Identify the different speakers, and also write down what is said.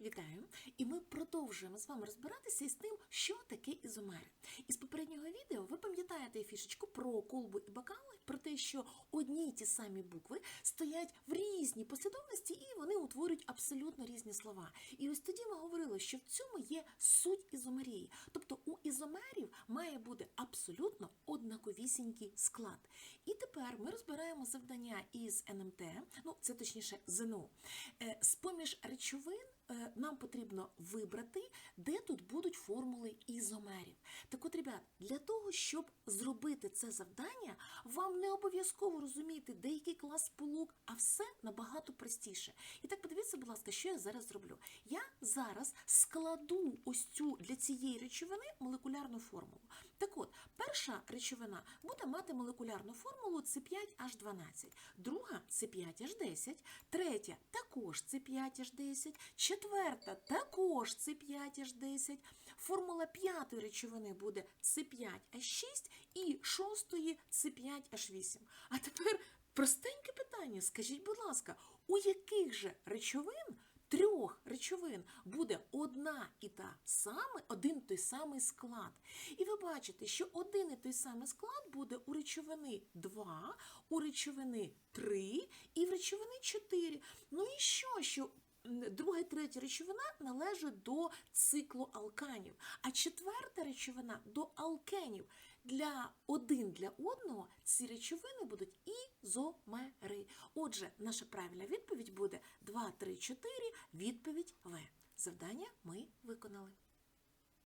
Speaker 1: Вітаю! І ми продовжуємо з вами розбиратися із тим, що таке ізомери. Із попереднього відео ви пам'ятаєте фішечку про колбу і бокали, про те, що одні й ті самі букви стоять в різній послідовності і вони утворюють абсолютно різні слова. І ось тоді ми говорили, що в цьому є суть ізомерії. Тобто у ізомерів має бути абсолютно однаковісінький склад. І тепер ми розбираємо завдання із НМТ, ну це точніше ЗНО. Е, З-поміж речовин е, нам потрібно вибрати, де тут будуть формули ізомерів. Так от, ребят, для того, щоб зробити це завдання, вам не обов'язково розуміти деякий клас сполук, а все набагато простіше. І так подивіться, будь ласка, що я зараз зроблю. Я зараз складу ось цю для цієї речовини молекулярну формулу. Так от, перша речовина. Буде мати молекулярну формулу С5H12, друга С5H10, третя також С5H10, четверта також С5H10, формула п'ятої речовини буде С5H6 і шостої С5H8. А тепер простеньке питання, скажіть, будь ласка, у яких же речовин трьох речовин буде одна і та саме, один той самий склад. І ви бачите, що один і той самий склад буде у речовини 2, у речовини 3 і в речовини 4. Ну і що, що друга і третя речовина належить до циклу алканів, а четверта речовина до алкенів. Для один для одного ці речовини будуть ізомери. Отже, наша правильна відповідь буде 2, 3, 4, відповідь В. Завдання ми виконали.